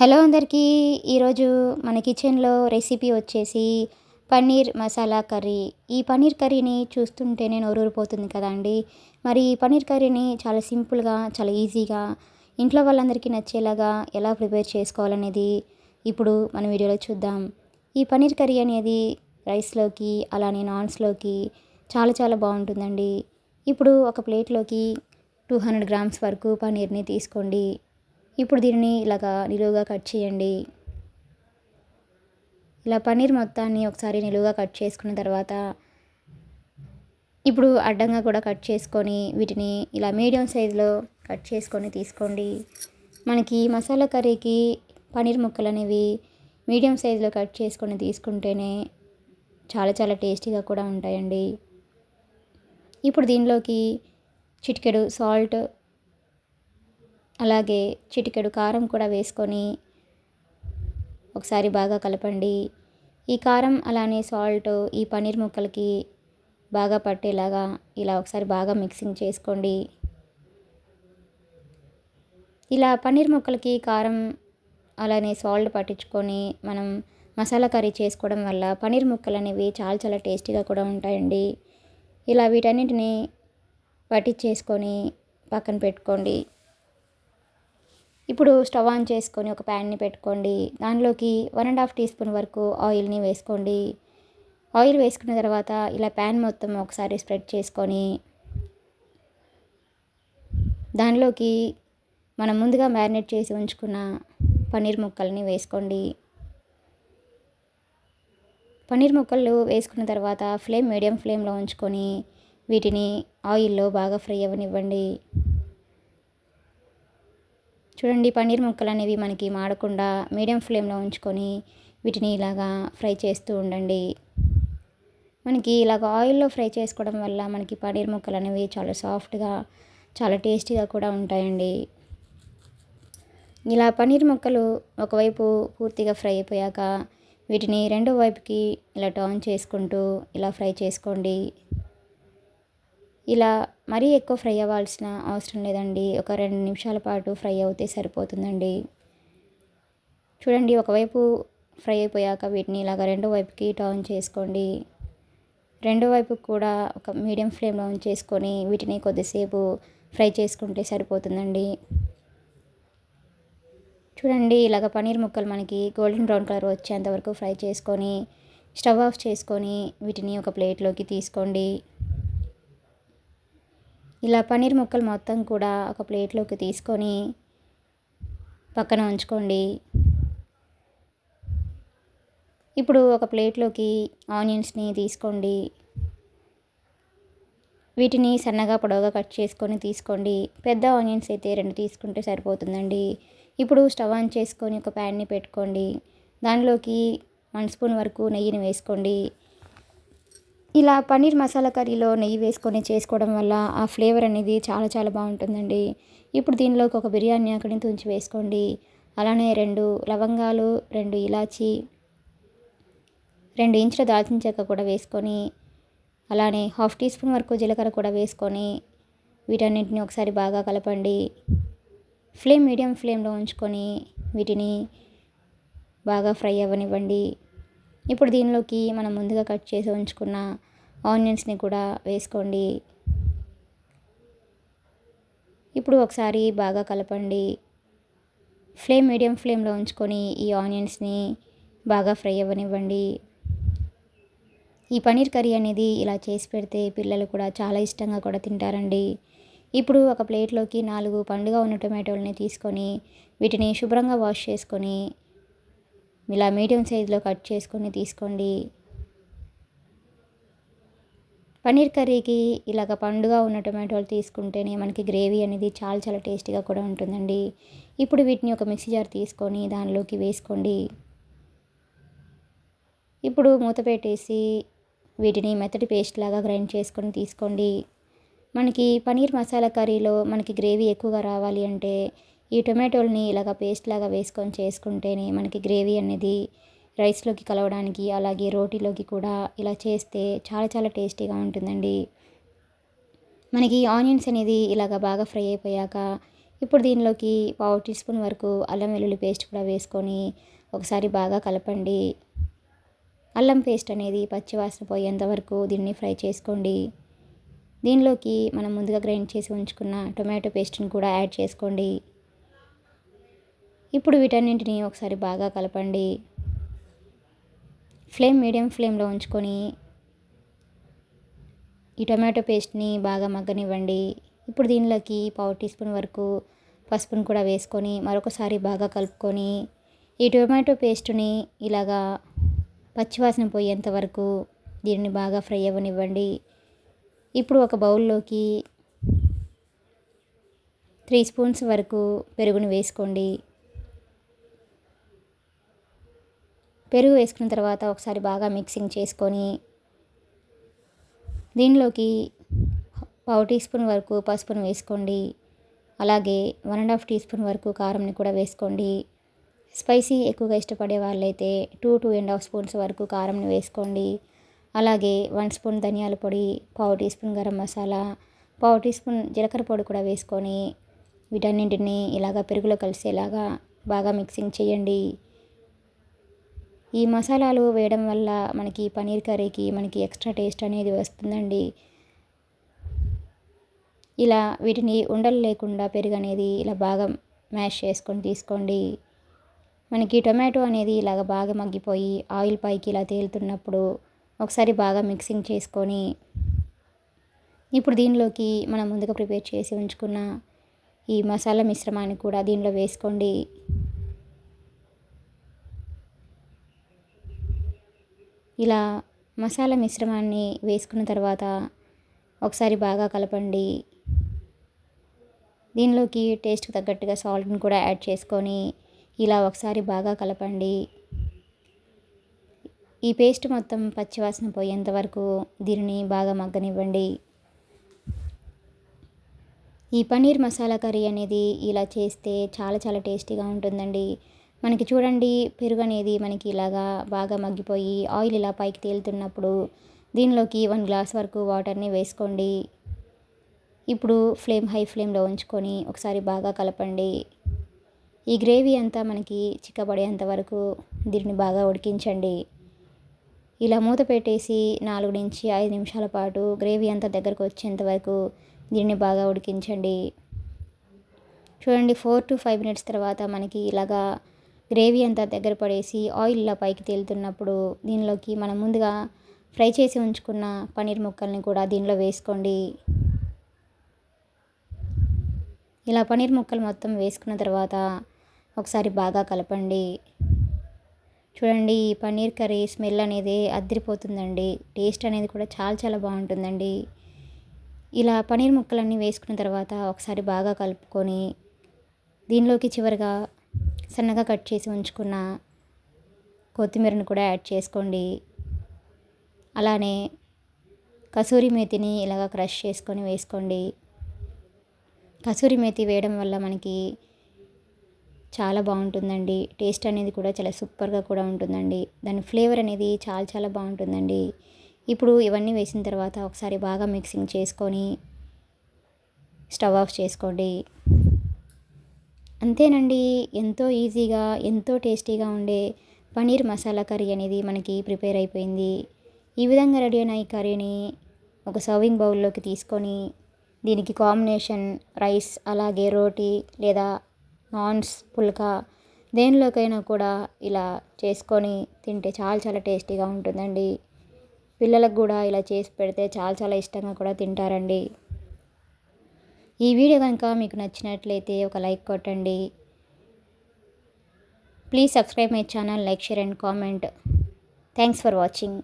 Hello అందరికీ ఈరోజు మన కిచెన్లో రెసిపీ వచ్చేసి పన్నీర్ మసాలా కర్రీ. ఈ పన్నీర్ కర్రీని చూస్తుంటేనే నోరూరిపోతుంది కదా అండి. మరి ఈ పన్నీర్ కర్రీని చాలా సింపుల్గా చాలా ఈజీగా ఇంట్లో వాళ్ళందరికీ నచ్చేలాగా ఎలా ప్రిపేర్ చేసుకోవాలనేది ఇప్పుడు మన వీడియోలో చూద్దాం. ఈ పన్నీర్ కర్రీ అనేది రైస్లోకి అలానే నాన్స్లోకి చాలా చాలా బాగుంటుందండి. ఇప్పుడు ఒక ప్లేట్లోకి టూ హండ్రెడ్ గ్రామ్స్ వరకు పన్నీర్ని తీసుకోండి. ఇప్పుడు దీనిని ఇలాగా నిలువుగా కట్ చేయండి. ఇలా పన్నీర్ మొత్తాన్ని ఒకసారి నిలువుగా కట్ చేసుకున్న తర్వాత ఇప్పుడు అడ్డంగా కూడా కట్ చేసుకొని వీటిని ఇలా మీడియం సైజులో కట్ చేసుకొని తీసుకోండి. మనకి మసాలా కర్రీకి పన్నీర్ ముక్కలు అనేవి మీడియం సైజులో కట్ చేసుకొని తీసుకుంటేనే చాలా చాలా టేస్టీగా కూడా ఉంటాయండి. ఇప్పుడు దీనిలోకి చిటికెడు సాల్ట్ అలాగే చిటికెడు కారం కూడా వేసుకొని ఒకసారి బాగా కలపండి. ఈ కారం అలానే సాల్ట్ ఈ పన్నీర్ ముక్కలకి బాగా పట్టేలాగా ఇలా ఒకసారి బాగా మిక్సింగ్ చేసుకోండి. ఇలా పన్నీర్ ముక్కలకి కారం అలానే సాల్ట్ పట్టించుకొని మనం మసాలా కర్రీ చేసుకోవడం వల్ల పన్నీర్ ముక్కలు అనేవి చాలా చాలా టేస్టీగా కూడా ఉంటాయండి. ఇలా వీటన్నిటిని పట్టించేసుకొని పక్కన పెట్టుకోండి. ఇప్పుడు స్టవ్ ఆన్ చేసుకొని ఒక ప్యాన్ని పెట్టుకోండి. దానిలోకి one and half teaspoon వరకు ఆయిల్ని వేసుకోండి. ఆయిల్ వేసుకున్న తర్వాత ఇలా ప్యాన్ మొత్తం ఒకసారి స్ప్రెడ్ చేసుకొని దానిలోకి మనం ముందుగా మ్యారినేట్ చేసి ఉంచుకున్న పన్నీర్ ముక్కల్ని వేసుకోండి. పన్నీర్ ముక్కలు వేసుకున్న తర్వాత ఫ్లేమ్ మీడియం ఫ్లేమ్లో ఉంచుకొని వీటిని ఆయిల్లో బాగా ఫ్రై అవ్వనివ్వండి. చూడండి పన్నీర్ ముక్కలు అనేవి మనకి మాడకుండా మీడియం ఫ్లేమ్లో ఉంచుకొని వీటిని ఇలాగా ఫ్రై చేస్తూ ఉండండి. మనకి ఇలాగ ఆయిల్లో ఫ్రై చేసుకోవడం వల్ల మనకి పన్నీర్ ముక్కలు అనేవి చాలా సాఫ్ట్గా చాలా టేస్టీగా కూడా ఉంటాయండి. ఇలా పన్నీర్ ముక్కలు ఒకవైపు పూర్తిగా ఫ్రై అయిపోయాక వీటిని రెండో వైపుకి ఇలా టర్న్ చేసుకుంటూ ఇలా ఫ్రై చేసుకోండి. ఇలా మరీ ఎక్కువ ఫ్రై అవ్వాల్సిన అవసరం లేదండి. ఒక రెండు నిమిషాల పాటు ఫ్రై అవుతే సరిపోతుందండి. చూడండి ఒకవైపు ఫ్రై అయిపోయాక వీటిని ఇలాగ రెండో వైపుకి టర్న్ చేసుకోండి. రెండో వైపు కూడా ఒక మీడియం ఫ్లేమ్లో చేసుకొని వీటిని కొద్దిసేపు ఫ్రై చేసుకుంటే సరిపోతుందండి. చూడండి ఇలాగ పన్నీర్ ముక్కలు మనకి గోల్డెన్ బ్రౌన్ కలర్ వచ్చేంత వరకు ఫ్రై చేసుకొని స్టవ్ ఆఫ్ చేసుకొని వీటిని ఒక ప్లేట్లోకి తీసుకోండి. ఇలా పన్నీర్ ముక్కలు మొత్తం కూడా ఒక ప్లేట్లోకి తీసుకొని పక్కన ఉంచుకోండి. ఇప్పుడు ఒక ప్లేట్లోకి ఆనియన్స్ని తీసుకోండి. వీటిని సన్నగా పొడవుగా కట్ చేసుకొని తీసుకోండి. పెద్ద ఆనియన్స్ అయితే రెండు తీసుకుంటే సరిపోతుందండి. ఇప్పుడు స్టవ్ ఆన్ చేసుకొని ఒక ప్యాన్ని పెట్టుకోండి. దానిలోకి వన్ స్పూన్ వరకు నెయ్యిని వేసుకోండి. ఇలా పన్నీర్ మసాలా కర్రీలో నెయ్యి వేసుకొని చేసుకోవడం వల్ల ఆ ఫ్లేవర్ అనేది చాలా చాలా బాగుంటుందండి. ఇప్పుడు దీనిలోకి ఒక బిర్యానీ ఆకుని తుంచి వేసుకోండి. అలానే రెండు లవంగాలు రెండు ఇలాచి రెండు ఇంచుల దాల్చిన చెక్క కూడా వేసుకొని అలానే హాఫ్ టీ స్పూన్ వరకు జీలకర్ర కూడా వేసుకొని వీటన్నింటిని ఒకసారి బాగా కలపండి. ఫ్లేమ్ మీడియం ఫ్లేమ్లో ఉంచుకొని వీటిని బాగా ఫ్రై అవ్వనివ్వండి. ఇప్పుడు దీనిలోకి మనం ముందుగా కట్ చేసి ఉంచుకున్న ఆనియన్స్ని కూడా వేసుకోండి. ఇప్పుడు ఒకసారి బాగా కలపండి. ఫ్లేమ్ మీడియం ఫ్లేమ్లో ఉంచుకొని ఈ ఆనియన్స్ని బాగా ఫ్రై అవ్వనివ్వండి. ఈ పన్నీర్ కర్రీ అనేది ఇలా చేసి పెడితే పిల్లలు కూడా చాలా ఇష్టంగా కూడా తింటారండి. ఇప్పుడు ఒక ప్లేట్లోకి నాలుగు పండుగ ఉన్న టొమాటోలని తీసుకొని వీటిని శుభ్రంగా వాష్ చేసుకొని ఇలా మీడియం సైజులో కట్ చేసుకొని తీసుకోండి. పన్నీర్ కర్రీకి ఇలాగ పండుగ ఉన్న టొమాటోలు తీసుకుంటేనే మనకి గ్రేవీ అనేది చాలా చాలా టేస్టీగా కూడా ఉంటుందండి. ఇప్పుడు వీటిని ఒక మిక్సీ జార్ తీసుకొని దానిలోకి వేసుకోండి. ఇప్పుడు మూత పెట్టేసి వీటిని మెత్తటి పేస్ట్ లాగా గ్రైండ్ చేసుకొని తీసుకోండి. మనకి పన్నీర్ మసాలా కర్రీలో మనకి గ్రేవీ ఎక్కువగా రావాలి అంటే ఈ టొమాటోల్ని ఇలాగ పేస్ట్ లాగా వేసుకొని చేసుకుంటేనే మనకి గ్రేవీ అనేది రైస్లోకి కలవడానికి అలాగే రోటీలోకి కూడా ఇలా చేస్తే చాలా చాలా టేస్టీగా ఉంటుందండి. మనకి ఆనియన్స్ అనేది ఇలాగ బాగా ఫ్రై అయిపోయాక ఇప్పుడు దీనిలోకి పావు టీ స్పూన్ వరకు అల్లం వెల్లుల్లి పేస్ట్ కూడా వేసుకొని ఒకసారి బాగా కలపండి. అల్లం పేస్ట్ అనేది పచ్చివాసన పోయేంత వరకు దీన్ని ఫ్రై చేసుకోండి. దీనిలోకి మనం ముందుగా గ్రైండ్ చేసి ఉంచుకున్న టొమాటో పేస్ట్ని కూడా యాడ్ చేసుకోండి. ఇప్పుడు వీటన్నింటిని ఒకసారి బాగా కలపండి. ఫ్లేమ్ మీడియం ఫ్లేమ్లో ఉంచుకొని ఈ టొమాటో పేస్ట్ని బాగా మగ్గనివ్వండి. ఇప్పుడు దీనిలోకి పావు టీ స్పూన్ వరకు పసుపును కూడా వేసుకొని మరొకసారి బాగా కలుపుకొని ఈ టొమాటో పేస్ట్ని ఇలాగా పచ్చివాసన పోయేంత వరకు దీన్ని బాగా ఫ్రై అవ్వనివ్వండి. ఇప్పుడు ఒక బౌల్లోకి త్రీ స్పూన్స్ వరకు పెరుగుని వేసుకోండి. పెరుగు వేసుకున్న తర్వాత ఒకసారి బాగా మిక్సింగ్ చేసుకొని దీనిలోకి పావు టీ స్పూన్ వరకు పసుపును వేసుకోండి. అలాగే one and half teaspoon వరకు కారంని కూడా వేసుకోండి. స్పైసీ ఎక్కువగా ఇష్టపడే వాళ్ళైతే two two and half spoons వరకు కారంని వేసుకోండి. అలాగే వన్ స్పూన్ ధనియాల పొడి పావు టీ స్పూన్ గరం మసాలా పావు టీ స్పూన్ జీలకర్ర పొడి కూడా వేసుకొని వీటన్నింటిని ఇలాగ పెరుగులో కలిసేలాగా బాగా మిక్సింగ్ చేయండి. ఈ మసాలాలు వేయడం వల్ల మనకి పనీర్ కర్రీకి మనకి ఎక్స్ట్రా టేస్ట్ అనేది వస్తుందండి. ఇలా వీటిని ఉండలు లేకుండా పెరుగు అనేది ఇలా బాగా మ్యాష్ చేసుకొని తీసుకోండి. మనకి టొమాటో అనేది ఇలాగ బాగా మగ్గిపోయి ఆయిల్ పైకి ఇలా తేలుతున్నప్పుడు ఒకసారి బాగా మిక్సింగ్ చేసుకొని ఇప్పుడు దీనిలోకి మనం ముందుగా ప్రిపేర్ చేసి ఉంచుకున్న ఈ మసాలా మిశ్రమాన్ని కూడా దీనిలో వేసుకోండి. ఇలా మసాలా మిశ్రమాన్ని వేసుకున్న తర్వాత ఒకసారి బాగా కలపండి. దీనిలోకి టేస్ట్కి తగ్గట్టుగా సాల్ట్ని కూడా యాడ్ చేసుకొని ఇలా ఒకసారి బాగా కలపండి. ఈ పేస్ట్ మొత్తం పచ్చివాసన పోయేంత వరకు దీనిని బాగా మగ్గనివ్వండి. ఈ పన్నీర్ మసాలా కర్రీ అనేది ఇలా చేస్తే చాలా చాలా టేస్టీగా ఉంటుందండి. మనకి చూడండి పెరుగు అనేది మనకి ఇలాగా బాగా మగ్గిపోయి ఆయిల్ ఇలా పైకి తేలుతున్నప్పుడు దీనిలోకి వన్ గ్లాస్ వరకు వాటర్ని వేసుకోండి. ఇప్పుడు ఫ్లేమ్ హై ఫ్లేమ్లో ఉంచుకొని ఒకసారి బాగా కలపండి. ఈ గ్రేవీ అంతా మనకి చిక్కబడేంత వరకు దీన్ని బాగా ఉడికించండి. ఇలా మూత పెట్టేసి నాలుగు నుంచి ఐదు నిమిషాల పాటు గ్రేవీ అంతా దగ్గరకు వచ్చేంత వరకు దీన్ని బాగా ఉడికించండి. చూడండి ఫోర్ టు ఫైవ్ మినిట్స్ తర్వాత మనకి ఇలాగా గ్రేవీ అంతా దగ్గర పడేసి ఆయిల్ ఇలా పైకి తేలుతున్నప్పుడు దీనిలోకి మనం ముందుగా ఫ్రై చేసి ఉంచుకున్న పన్నీర్ ముక్కల్ని కూడా దీనిలో వేసుకోండి. ఇలా పన్నీర్ ముక్కలు మొత్తం వేసుకున్న తర్వాత ఒకసారి బాగా కలపండి. చూడండి ఈ పన్నీర్ కర్రీ స్మెల్ అనేది అద్దరిపోతుందండి టేస్ట్ అనేది కూడా చాలా చాలా బాగుంటుందండి. ఇలా పన్నీర్ ముక్కలన్నీ వేసుకున్న తర్వాత ఒకసారి బాగా కలుపుకొని దీనిలోకి చివరిగా సన్నగా కట్ చేసి ఉంచుకున్న కొత్తిమీరను కూడా యాడ్ చేసుకోండి. అలానే కసూరి మేతిని ఇలాగ క్రష్ చేసుకొని వేసుకోండి. కసూరి మేతి వేయడం వల్ల మనకి చాలా బాగుంటుందండి. టేస్ట్ అనేది కూడా చాలా సూపర్గా కూడా ఉంటుందండి. దాని ఫ్లేవర్ అనేది చాలా చాలా బాగుంటుందండి. ఇప్పుడు ఇవన్నీ వేసిన తర్వాత ఒకసారి బాగా మిక్సింగ్ చేసుకొని స్టవ్ ఆఫ్ చేసుకోండి. అంతేనండి. ఎంతో ఈజీగా ఎంతో టేస్టీగా ఉండే పనీర్ మసాలా కర్రీ అనేది మనకి ప్రిపేర్ అయిపోయింది. ఈ విధంగా రెడీ అయిన ఈ కర్రీని ఒక సర్వింగ్ బౌల్లోకి తీసుకొని దీనికి కాంబినేషన్ రైస్ అలాగే రోటీ లేదా నాన్స్ పుల్కా దేనిలోకైనా కూడా ఇలా చేసుకొని తింటే చాలా చాలా టేస్టీగా ఉంటుందండి. పిల్లలకు కూడా ఇలా చేసి పెడితే చాలా చాలా ఇష్టంగా కూడా తింటారండి. ఈ వీడియో కనుక మీకు నచ్చినట్లయితే ఒక లైక్ కొట్టండి. Please subscribe my channel like share and comment thanks for watching